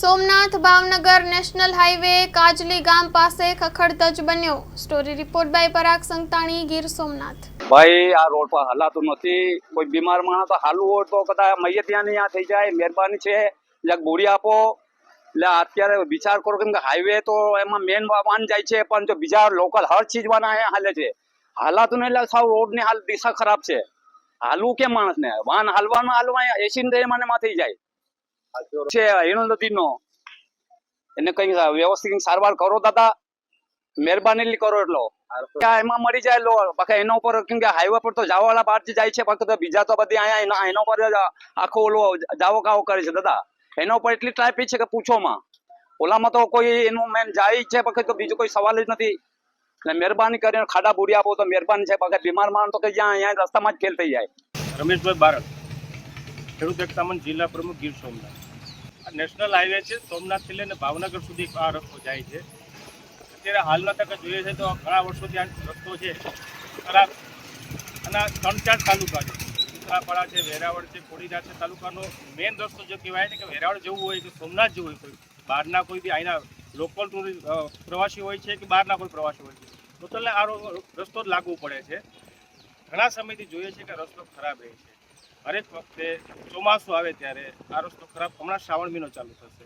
Somnath Bhavnagar national highway Kajli ગામ પાસે ખખડધજ બન્યો. Story report by Parag Santani, Gir Somnath. ભાઈ, આ રોડ પર હલાતું નથી. કોઈ બીમાર માણસ હાલવું હોય તો કદાચ મૈયત ત્યાં નહીં ત્યાં થઈ જાય, મહેરબાની છે. એટલે ગોળી આપો. એટલે અત્યારે વિચાર કરો કેમ કે હાઈવે તો એમાં મેન વાહન જાય છે, પણ જો બીજા લોકલ હર ચીજવાના હાલે છે. હાલાતું નહીં એટલે સાવ રોડની હાલ દિશા ખરાબ છે. હાલવું કેમ માણસને? વાન હાલવાનું, હાલવા એસી ને મને માં થઈ જાય. છે હિણો એને કઈ વ્યવસ્થિત સારવાર કરો, દાદા. મહેરબાની કરો એટલો. એમાં મરી જાય લો. બાકી એના ઉપર, કેમ કે હાઈવે પર તો જાવાવાળા બહાર જાય છે, બાકી બીજા તો બધી અહીંયા, એના ઉપર આખો ઓલો જાવો કાવો કરે છે, દાદા. એના ઉપર એટલી ટ્રાફિક છે કે પૂછોમાં ઓલામાં તો કોઈ એનું મેન જાય છે, બાકી તો બીજો કોઈ સવાલ જ નથી. એટલે મહેરબાની કરીને ખાડા બુડી આપો તો મહેરબાની છે, બાકી બીમાર માણસ તો કે જ્યાં, અહીંયા રસ્તામાં જ ફેલ થઈ જાય. રમેશભાઈ બારક ખેડૂત એકતા જિલ્લા પ્રમુખ ગીર સોમનાથ. નેશનલ હાઈવે છે સોમનાથથી લઈને ભાવનગર સુધી આ રસ્તો જાય છે. અત્યારે હાલના તકે જોઈએ છે તો ઘણા વર્ષોથી આ રસ્તો છે. ખરાબ. અને ત્રણ ચાર તાલુકા છે. ઉત્તરાપાડા છે, વેરાવળ છે કોડીદા છે, તાલુકાનો મેઇન રસ્તો જો કહેવાય ને કે વેરાવળ જવું હોય કે સોમનાથ જવું હોય કોઈ, બહારના કોઈ બી અહીંના લોકલ ટુરિસ્ટ પ્રવાસી હોય છે કે બહારના કોઈ પ્રવાસી હોય છે. ટોટલને આ રસ્તો જ લાગુ પડે છે. ઘણા સમયથી જોઈએ છે કે રસ્તો ખરાબ રહે છે. હરેક વખતે ચોમાસું આવે ત્યારે આ રસ્તો ખરાબ, હમણાં શ્રાવણ મહિનો ચાલુ થશે.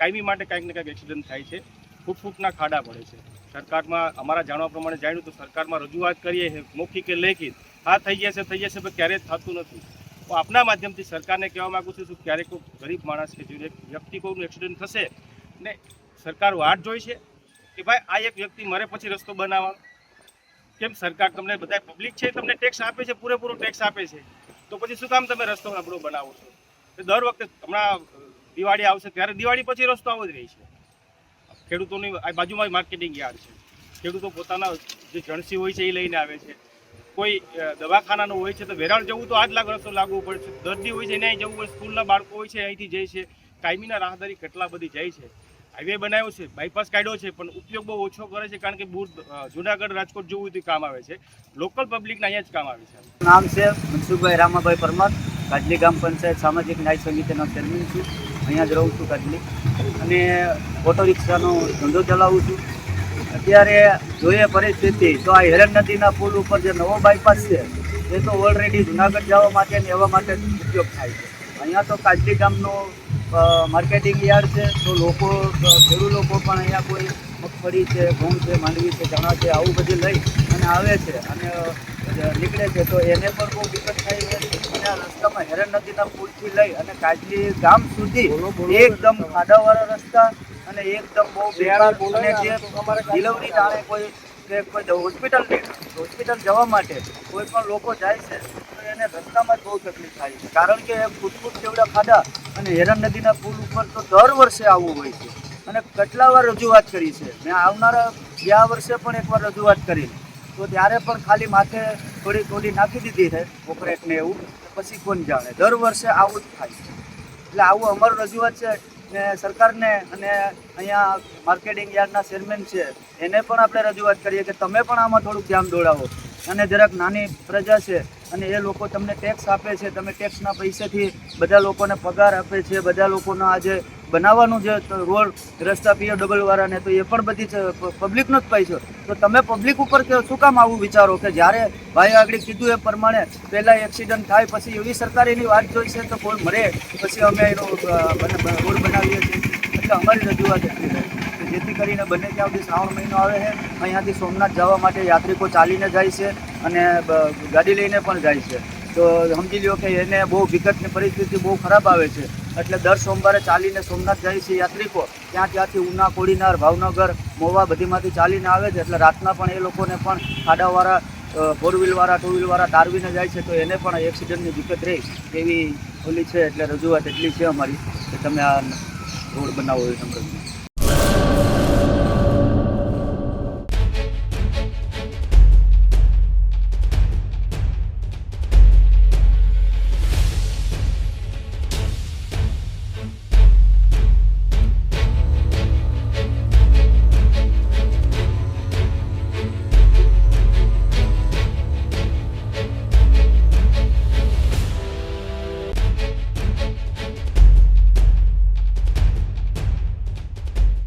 કાયમી માટે કાંઈક ને કાંઈક એક્સિડન્ટ થાય છે. ફૂટ ફૂટના ખાડા પડે છે. સરકારમાં, અમારા જાણવા પ્રમાણે જાણ્યું તો સરકારમાં રજૂઆત કરીએ મૌખિક કે લેખિત. હા, થઈ જશે થઈ જશે, પણ ક્યારેય થતું નથી. હું આપના માધ્યમથી સરકારને કહેવા માગું છું કે ક્યારેક કોઈ ગરીબ માણસ કે જે વ્યક્તિ કોઈનું એક્સિડન્ટ થશે ને સરકાર વાટ જોઈ છે? કે ભાઈ, આ એક વ્યક્તિ મરે પછી રસ્તો બનાવવાનો કેમ સરકાર તમને બધા પબ્લિક છે તમને ટેક્સ આપે છે, પૂરેપૂરો ટેક્સ આપે છે? તો પછી શું કામ તમે રસ્તો નબળો બનાવો છો? દર વખતે હમણાં દિવાળી આવશે ત્યારે દિવાળી પછી રસ્તો આવો જ રહે છે. ખેડૂતોની આ બાજુમાં માર્કેટિંગ યાર્ડ છે. ખેડૂતો પોતાના જે જણસી હોય છે એ લઈને આવે છે. કોઈ દવાખાનાનું હોય છે તો વેરાણ જવું તો આ જ લાગ રસ્તો લાગવો પડશે. દર્દી હોય છે એને જવું હોય, સ્કૂલના બાળકો હોય છે, અહીંથી જાય છે. કાયમીના રાહદારી કેટલા બધી જાય છે. હાઈવે બનાવ્યો છે બાયપાસ કાઢ્યો છે, પણ ઉપયોગ બહુ ઓછો કરે છે કારણ કે બુર જુનાગઢ, રાજકોટ જવું તો કામ આવે છે. લોકલ પબ્લિકને અહીંયા જ કામ આવે છે. નામ છે મનસુખભાઈ રામાભાઈ પરમાર કાજલી ગામ પંચાયત સામાજિક ન્યાય સમિતિનો ચેરમેન છું. અહીંયા જ રહું છું કાજલી અને ઓટો રિક્ષાનો ધંધો ચલાવું છું. અત્યારે જોઈએ પરિસ્થિતિ, તો આ હેરણ નદીના પુલ ઉપર જે નવો બાયપાસ છે, એ તો ઓલરેડી જુનાગઢ જવા માટે ને એવા માટે ઉપયોગ થાય છે. અહીંયા તો કાજલી ગામનું માર્કેટિંગ યાર્ડ છે તો લોકો ખેડૂત લોકો પણ અહીંયા કોઈ મગફળી છે ઘઉં છે માંડવી છે ચણા છે આવું બધું લઈ અને આવે છે અને નીકળે છે. તો એને પણ બહુ દિક્કત થાય છે. અને આ રસ્તામાં હેરણ નદીના પુલથી લઈ અને કાજલી ગામ સુધી એકદમ ખાડાવાળા રસ્તા અને એકદમ બહુ બેળા અને જે ડિલિવરી ટાણે કોઈ કે કોઈ હોસ્પિટલ હોસ્પિટલ જવા માટે કોઈ પણ લોકો જાય છે તો એને રસ્તામાં જ બહુ તકલીફ થાય છે. કારણ કે ફૂટ ફૂટ જેવડા ખાડા અને હેરણ નદીના પુલ ઉપર તો દર વર્ષે આવવું હોય છે. અને કેટલા વાર રજૂઆત કરી છે. મેં આવનારા ગયા વર્ષે પણ એકવાર રજૂઆત કરી. તો ત્યારે પણ ખાલી માથે થોડી થોડી નાખી દીધી છે કોકરેટને એવું. પછી કોણ જાણે? દર વર્ષે આવું જ થાય છે. એટલે આવું અમારું રજૂઆત છે ને સરકારને અને અહીંયા માર્કેટિંગ યાર્ડના ચેરમેન છે, એને પણ આપણે રજૂઆત કરીએ કે તમે પણ આમાં થોડુંક ધ્યાન દોડાવો. અને જરાક નાની પ્રજા છે અને એ લોકો તમને ટેક્સ આપે છે, તમે ટેક્સના પૈસાથી બધા લોકોને પગાર આપે છે, બધા લોકોનો આજે બનાવવાનું જે રોડ રસ્તા પીઓ ડબલવાળાને, તો એ પણ બધી પબ્લિકનો જ પૈસો. તો તમે પબ્લિક ઉપર શું કામ આવું વિચારો કે જ્યારે ભાઈ આગળ કીધું એ પ્રમાણે પહેલાં એક્સિડન્ટ થાય, પછી એવી સરકાર એની વાત જોઈ છે તો કોઈ મરે, પછી અમે એનો રોડ બનાવીએ છીએ. એટલે અમારી રજૂઆત એટલી રહે જેથી કરીને બને ત્યાં સુધી શ્રાવણ મહિનો આવે છે, અહીંયાથી સોમનાથ જવા માટે યાત્રિકો ચાલીને જાય છે. અને ગાડી લઈને પણ જાય છે. તો સમજી લ્યો કે એને બહુ વિકટની પરિસ્થિતિ બહુ ખરાબ આવે છે. એટલે દર સોમવારે ચાલીને સોમનાથ જાય છે યાત્રિકો. ત્યાં ત્યાંથી ઉના, કોડીનાર, ભાવનગર, મોવા બધીમાંથી ચાલીને આવે છે. એટલે રાતના પણ એ લોકોને પણ ખાડાવાળા ફોર વ્હીલવાળા ટુ વ્હીલવાળા તારવીને જાય છે. તો એને પણ એક્સિડન્ટની દિક્કત રહે. એવી ઓલી છે, એટલે રજૂઆત એટલી છે અમારી. કે તમે આ રોડ બનાવો એ નંબર